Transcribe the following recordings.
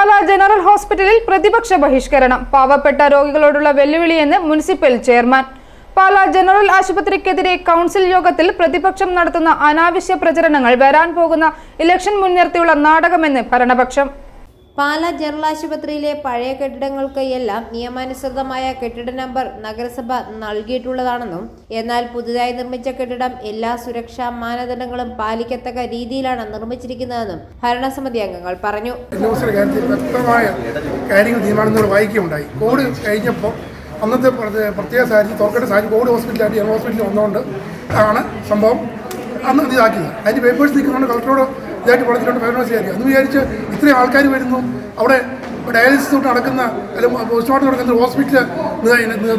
Pala general ഹോസ്പിറ്റലിൽ പ്രതിപക്ഷ ബഹിഷ്കരണം. പാവപ്പെട്ട രോഗികളോടുള്ള വെല്ലുവിളിയെന്ന് മുനിസിപ്പൽ ചെയർമാൻ. പാല ജനറൽ ആശുപത്രിക്കെതിരെ കൗൺസിൽ യോഗത്തിൽ പ്രതിപക്ഷം നടത്തുന്ന അനാവശ്യ പ്രചരണങ്ങൾ വരാൻ പോകുന്ന ഇലക്ഷൻ മുൻനിർത്തിയുള്ള നാടകമെന്ന് ഭരണപക്ഷം. പാലാ ജനറൽ ആശുപത്രിയിലെ പഴയ കെട്ടിടങ്ങൾക്ക് എല്ലാം നിയമാനുസൃതമായ കെട്ടിട നമ്പർ നഗരസഭ നൽകിയിട്ടുള്ളതാണെന്നും എന്നാൽ പുതുതായി നിർമ്മിച്ച കെട്ടിടം എല്ലാ സുരക്ഷാ മാനദണ്ഡങ്ങളും പാലിക്കത്തക്ക രീതിയിലാണ് നിർമ്മിച്ചിരിക്കുന്നതെന്നും ഭരണസമിതി അംഗങ്ങൾ പറഞ്ഞു. അന്നത്തെ പ്രത്യേക- സാഹചര്യം തുറക്കട്ട സാഹചര്യം കോവിഡ് ഹോസ്പിറ്റലായിട്ട് ജനറൽ ഹോസ്പിറ്റലിൽ വന്നുകൊണ്ട് ആണ് സംഭവം അന്ന് ഇത് ഇതാക്കിയത്. അതിന്റെ പേപ്പേഴ്സ് നിൽക്കുന്നതുകൊണ്ട് കളക്ടറോട് ഇതായിട്ട് പറഞ്ഞിട്ടുണ്ട് ഫൈനാൻസ് ആയിരിക്കും അന്ന് വിചാരിച്ച് ഇത്രയും ആൾക്കാർ വരുന്നു. അവിടെ ഡയാലിസിസ് തൊട്ട് നടക്കുന്ന അല്ലെങ്കിൽ പോസ്റ്റ്മോർട്ടം നടക്കുന്ന ഹോസ്പിറ്റൽ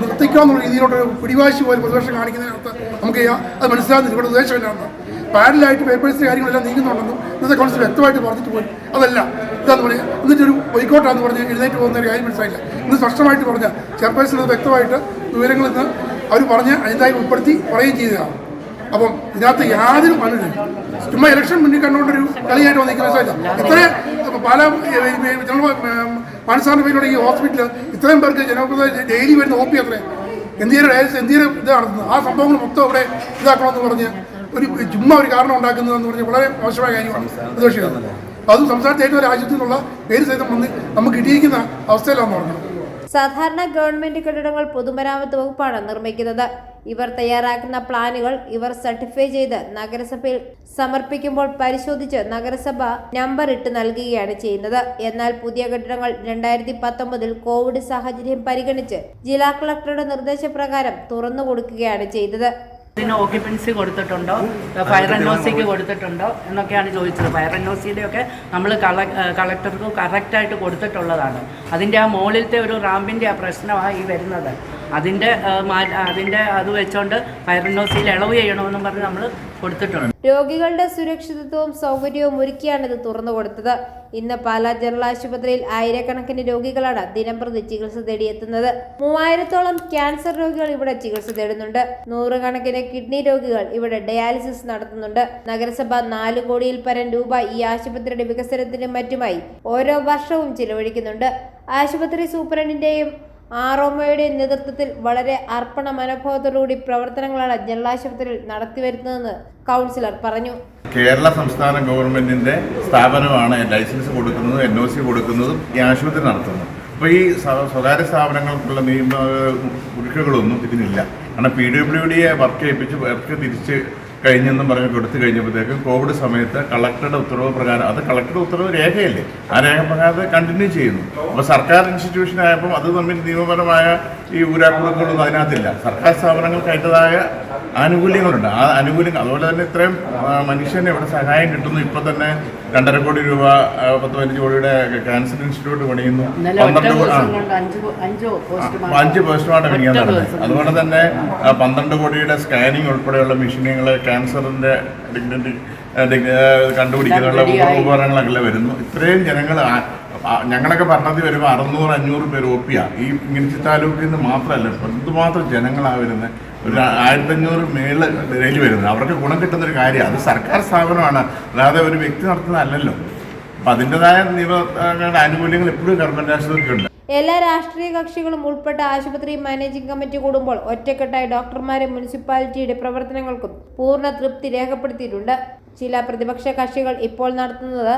നിർത്തിക്കാമെന്നുള്ള രീതിയിലോട്ട് പിടിവാശി പോലെ പ്രതിപക്ഷം കാണിക്കുന്നതിനകത്ത് നമുക്ക് അത് മനസ്സിലാകുന്നില്ല. ഇവിടെ ഉദ്ദേശം ഉദ്ദേശമില്ലാന്ന് പാരലായിട്ട് പേപ്പേഴ്സിന്റെ കാര്യങ്ങളെല്ലാം നീങ്ങുന്നുണ്ടെന്നും ഇന്നത്തെ കൗൺസിൽ വ്യക്തമായിട്ട് പറഞ്ഞിട്ട് പോയി അതല്ല. ഇതാന്ന് പറഞ്ഞാൽ എന്നിട്ടൊരു ബൈക്കോട്ടാന്ന് പറഞ്ഞ് എഴുന്നേറ്റ് പോകുന്ന ഒരു കാര്യം മനസ്സിലായില്ല. ഇന്ന് സ്പഷ്ടമായിട്ട് പറഞ്ഞ ചെയർപേഴ്സൺ വ്യക്തമായിട്ട് വിവരങ്ങൾ ഇന്ന് അവർ പറഞ്ഞ് അതിന്റെതായി ഉൾപ്പെടുത്തി പറയുകയും ചെയ്തതാണ്. അപ്പം ഇതിനകത്ത് യാതൊരു മനുഷ്യൻ ചുമ്മാ ഇലക്ഷൻ മുന്നിൽ കണ്ടുകൊണ്ടൊരു കളിയായിട്ട് വന്നിരിക്കുന്ന സാധ്യത. ഇത്രയും പല മാനസാറിന്റെ പേരിലൂടെ ഈ ഹോസ്പിറ്റൽ ഇത്രയും പേർക്ക് ജനപ്രതി ഡെയിലി വരുന്ന ഒ പി അത്രയും എന്തിയുടെ എന്തിയുടെ ഇത് നടത്തുന്നത്? ആ സംഭവങ്ങൾ മൊത്തം അവിടെ ഇതാക്കണമെന്ന് പറഞ്ഞ് ഒരു ചുമ്മാ ഒരു കാരണം ഉണ്ടാക്കുന്നതെന്ന് പറഞ്ഞ് വളരെ മോശമായ കാര്യമാണ് പ്രതിപക്ഷം അതും സംസ്ഥാനത്തെ ഏറ്റവും രാജ്യത്തു നിന്നുള്ള പേര് സഹിതം വന്ന് നമുക്ക് ഇടിയിക്കുന്ന അവസ്ഥയിലാണെന്ന് പറഞ്ഞത് സാധാരണ ഗവൺമെന്റ് കെട്ടിടങ്ങൾ പൊതുമരാമത്ത് വകുപ്പാണ് നിർമ്മിക്കുന്നത്. ഇവർ തയ്യാറാക്കുന്ന പ്ലാനുകൾ ഇവർ സർട്ടിഫൈ ചെയ്ത് നഗരസഭയിൽ സമർപ്പിക്കുമ്പോൾ പരിശോധിച്ച് നഗരസഭ നമ്പർ ഇട്ട് നൽകുകയാണ് ചെയ്യുന്നത്. എന്നാൽ പുതിയ കെട്ടിടങ്ങൾ രണ്ടായിരത്തി പത്തൊമ്പതിൽ കോവിഡ് സാഹചര്യം പരിഗണിച്ച് ജില്ലാ കളക്ടറുടെ നിർദ്ദേശപ്രകാരം തുറന്നു കൊടുക്കുകയാണ് ചെയ്തത്. ഇതിന് ഓക്യുപ്പൻസി കൊടുത്തിട്ടുണ്ടോ? ഫയർ ഓസിക്ക് കൊടുത്തിട്ടുണ്ടോ? എന്നൊക്കെയാണ് ചോദിച്ചത്. ഫയർ ഓസിയുടെ ഒക്കെ നമ്മൾ കളക്ടർക്ക് കറക്റ്റായിട്ട് കൊടുത്തിട്ടുള്ളതാണ്. അതിന്റെ ആ മുകളിലത്തെ ഒരു റാമ്പിന്റെ ആ പ്രശ്നമാണ് ഈ വരുന്നത്. അതിന്റെ അതിന്റെ അത് വെച്ചുകൊണ്ട് ഫയർ എൻ ഒ സിയിൽ ഇളവ് ചെയ്യണമെന്നും പറഞ്ഞ് നമ്മൾ കൊടുത്തിട്ടുണ്ട്. രോഗികളുടെ സുരക്ഷിതത്വവും സൗകര്യവും ഒരുക്കിയാണ് ഇത് തുറന്നു കൊടുത്തത്. ഇന്ന് പാലാ ജനറൽ ആശുപത്രിയിൽ ആയിരക്കണക്കിന് രോഗികളാണ് ദിനംപ്രതി ചികിത്സ തേടിയെത്തുന്നത്. മൂവായിരത്തോളം ക്യാൻസർ രോഗികൾ ഇവിടെ ചികിത്സ തേടുന്നുണ്ട്. നൂറുകണക്കിന് കിഡ്നി രോഗികൾ ഇവിടെ ഡയാലിസിസ് നടത്തുന്നുണ്ട്. നഗരസഭ നാല് കോടിയിൽ പരം രൂപ ഈ ആശുപത്രിയുടെ വികസനത്തിനും മറ്റുമായി ഓരോ വർഷവും ചിലവഴിക്കുന്നുണ്ട്. ആശുപത്രി സൂപ്രണ്ടിന്റെയും ആറോമയുടെയും നേതൃത്വത്തിൽ വളരെ അർപ്പണ മനോഭാവത്തോടുകൂടി പ്രവർത്തനങ്ങളാണ് ജനലാശുപത്രിയിൽ നടത്തി നടത്തിവരുന്നതെന്ന് കൗൺസിലർ പറഞ്ഞു. കേരള സംസ്ഥാന ഗവൺമെന്റിന്റെ സ്ഥാപനമാണ് ലൈസൻസ് കൊടുക്കുന്നതും എൻ ഒ സി കൊടുക്കുന്നതും ഈ ആശുപത്രി നടത്തുന്നത്. അപ്പോൾ ഈ സ്വകാര്യ സ്ഥാപനങ്ങൾക്കുള്ള നിയമ കുരുക്കുകളൊന്നും ഇതിനില്ല. കാരണം പി ഡബ്ല്യു ഡിയെ വർക്ക് ചെയ്യിപ്പിച്ച് വർക്ക് തിരിച്ച് കഴിഞ്ഞെന്നും പറഞ്ഞ് കൊടുത്തു കഴിഞ്ഞപ്പോഴത്തേക്കും കോവിഡ് സമയത്ത് കളക്ടറുടെ ഉത്തരവ് പ്രകാരം അത് കളക്ടറുടെ ഉത്തരവ് രേഖയല്ലേ? ആ രേഖ പ്രകാരം കണ്ടിന്യൂ ചെയ്യുന്നു. അപ്പോൾ സർക്കാർ ഇൻസ്റ്റിറ്റ്യൂഷൻ ആയപ്പോൾ അത് തമ്മിൽ നിയമപരമായ ഈ ഊരാക്കുളങ്ങളൊന്നും അതിനകത്തില്ല. സർക്കാർ സ്ഥാപനങ്ങൾക്ക് അതിന്റെതായ ആനുകൂല്യങ്ങളുണ്ട്. ആ ആനുകൂല്യങ്ങൾ അതുപോലെ തന്നെ ഇത്രയും മനുഷ്യനെ ഇവിടെ സഹായം കിട്ടുന്നു. ഇപ്പം തന്നെ രണ്ടര കോടി രൂപ പത്ത് പതിനഞ്ച് കോടിയുടെ ക്യാൻസർ ഇൻസ്റ്റിറ്റ്യൂട്ട് പണിയുന്നു. പന്ത്രണ്ട്. അഞ്ച് അഞ്ചോ പോസ്റ്റ് അഞ്ച് പോസ്റ്റ്മോർട്ടം പണിയാൻ നടന്നത് അതുപോലെ തന്നെ പന്ത്രണ്ട് കോടിയുടെ സ്കാനിങ് ഉൾപ്പെടെയുള്ള മെഷീനുകൾ ക്യാൻസറിന്റെ ഡിഗ്നറ്റി കണ്ടുപിടിക്കാനുള്ള. ഉപകരണങ്ങളൊക്കെ വരുന്നു. ഇത്രയും ജനങ്ങൾ ഞങ്ങളൊക്കെ പറഞ്ഞത് വരുമ്പോൾ അറുന്നൂറ് അഞ്ഞൂറ് പേര് ഒപ്പിയാ. ഈ ഇങ്ങനത്തെ താലൂക്കിൽ നിന്ന് മാത്രമല്ല എന്തുമാത്രം ജനങ്ങളാണ് വരുന്നത് ഒരു ആയിരത്തഞ്ഞൂറ് മേളിൽ ഡെയിലി വരുന്നത്. അവർക്ക് ഗുണം കിട്ടുന്ന ഒരു കാര്യം. അത് സർക്കാർ സ്ഥാപനമാണ്. അല്ലാതെ ഒരു വ്യക്തി നടത്തുന്നതല്ലല്ലോ. അപ്പം അതിന്റെതായ നിയമങ്ങളുടെ ആനുകൂല്യങ്ങൾ എപ്പോഴും ഗവൺമെന്റ് ആശുപത്രിക്കുണ്ട്. എല്ലാ രാഷ്ട്രീയ കക്ഷികളും ഉൾപ്പെട്ട ആശുപത്രി മാനേജിംഗ് കമ്മിറ്റി കൂടുമ്പോൾ ഒറ്റക്കെട്ടായി ഡോക്ടർമാരെ മുനിസിപ്പാലിറ്റിയുടെ പ്രവർത്തനങ്ങൾക്കും പൂർണ തൃപ്തി രേഖപ്പെടുത്തിയിട്ടുണ്ട്. ചില പ്രതിപക്ഷ കക്ഷികൾ ഇപ്പോൾ നടത്തുന്നത്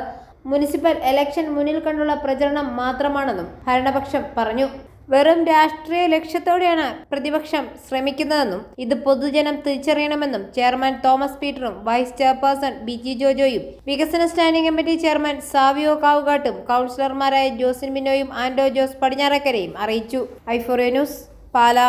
മുനിസിപ്പൽ ഇലക്ഷൻ മുന്നിൽ കണ്ടുള്ള പ്രചരണം മാത്രമാണെന്നും ഭരണപക്ഷം പറഞ്ഞു. വെറും രാഷ്ട്രീയ ലക്ഷ്യത്തോടെയാണ് പ്രതിപക്ഷം ശ്രമിക്കുന്നതെന്നും ഇത് പൊതുജനം തിരിച്ചറിയണമെന്നും ചെയർമാൻ തോമസ് പീറ്ററും വൈസ് ചെയർപേഴ്സൺ ബി ജി ജോജോയും വികസന സ്റ്റാൻഡിംഗ് കമ്മിറ്റി ചെയർമാൻ സാവിയോ കാവുകാട്ടും കൗൺസിലർമാരായ ജോസിൻ ബിനോയും ആൻഡോ ജോസ് പടിഞ്ഞാറക്കരയും അറിയിച്ചു. ഐഫോറിയ ന്യൂസ് പാല.